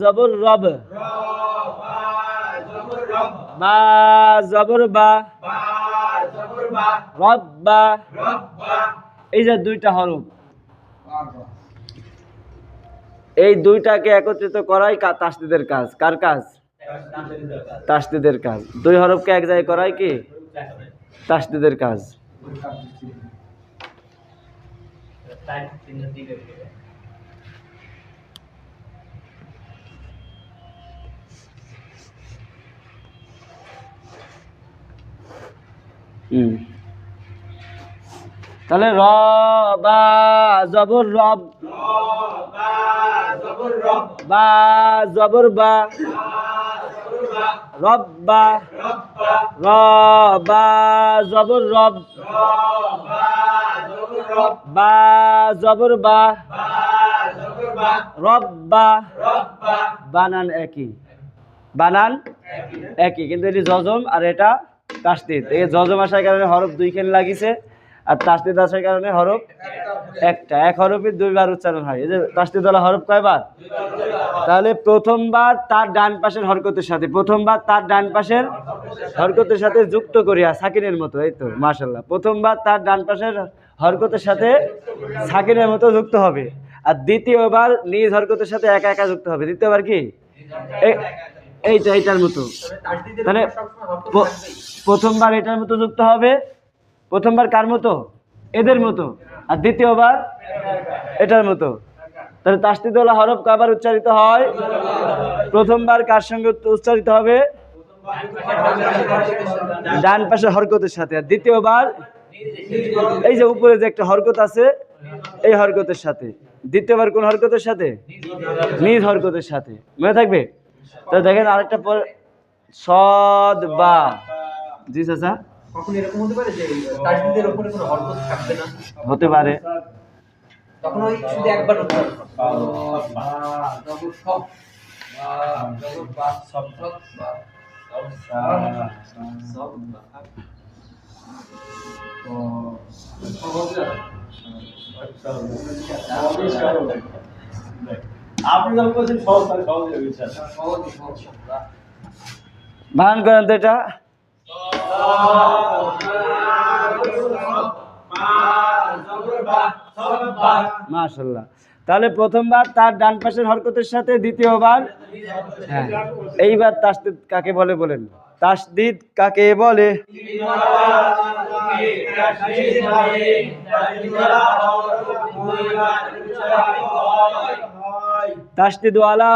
জবর রব। বা জবর বা। রব বা এই যে দুইটা হরফ। এই দুইটাকে একত্রিত করাই তাসদিদের কাজ। কার কাজ? তাসদিদের কাজ। দুই হরফকে এক জায়গায় করাই কি? তাসদিদের কাজ। তাহলে র, বা, জবর, রব। বা, জবর, বা। রব, বা। র, বা, জবর, রব। বা, জবর, বা। রব, বা। বানান একই। বানান একই। কিন্তু এটি জজম আর এটা তাসদিদ এই জজম কারণে হরফ দুইখানে লাগিছে, আর তাসদিদ আসার কারণে হরফ একটা। এক হরফে দুইবার উচ্চারণ হয়। এই যে তাসদিদ ওয়ালা হরফ কয়বার? তাহলে প্রথমবার তার ডান পাশের হরকতের সাথে, প্রথমবার তার ডান পাশের হরকতের সাথে যুক্ত করিয়া সাকিনের মতো, এই তো মাশাল্লাহ প্রথমবার তার ডান পাশের হরকতের সাথে সাকিনের মতো যুক্ত হবে, আর দ্বিতীয়বার নিজ হরকতের সাথে একা একা যুক্ত হবে। দ্বিতীয়বার কি? এইটা এইটার মতো। তাহলে প্রথমবার এটার মতো যুক্ত হবে। প্রথমবার কার মতো? এদের মতো। আর দ্বিতীয়বার এটার মতো। তাহলে তাস্তিদোলা হরফ কাবার উচ্চারিত হয়? প্রথমবার কার সঙ্গে উচ্চারিত হবে? ডান পাশে হরকতের সাথে। আর দ্বিতীয়বার এই যে উপরে যে একটা হরকত আছে, এই হরকতের সাথে। দ্বিতীয়বার কোন হরকতের সাথে? নিজ হরকতের সাথে। মনে থাকবে? তো দেখেন আরেকটা পর সদ বা। জি চাচা? কখন এরকম হতে পারে যে তাজদিদের উপরে কোনো হরকত থাকবে না? হতে পারে। তখন ওই শুধু একবার হবে। সব বানান করেন তো এটা। মাশাল্লাহ তাহলে প্রথমবার তার ডান পাশের হরকতের সাথে দ্বিতীয়বার। হ্যাঁ এইবার তাসদিদ কাকে বলে বলেন? তাসদিদ কাকে বলে? তাসদিদ ওয়ালা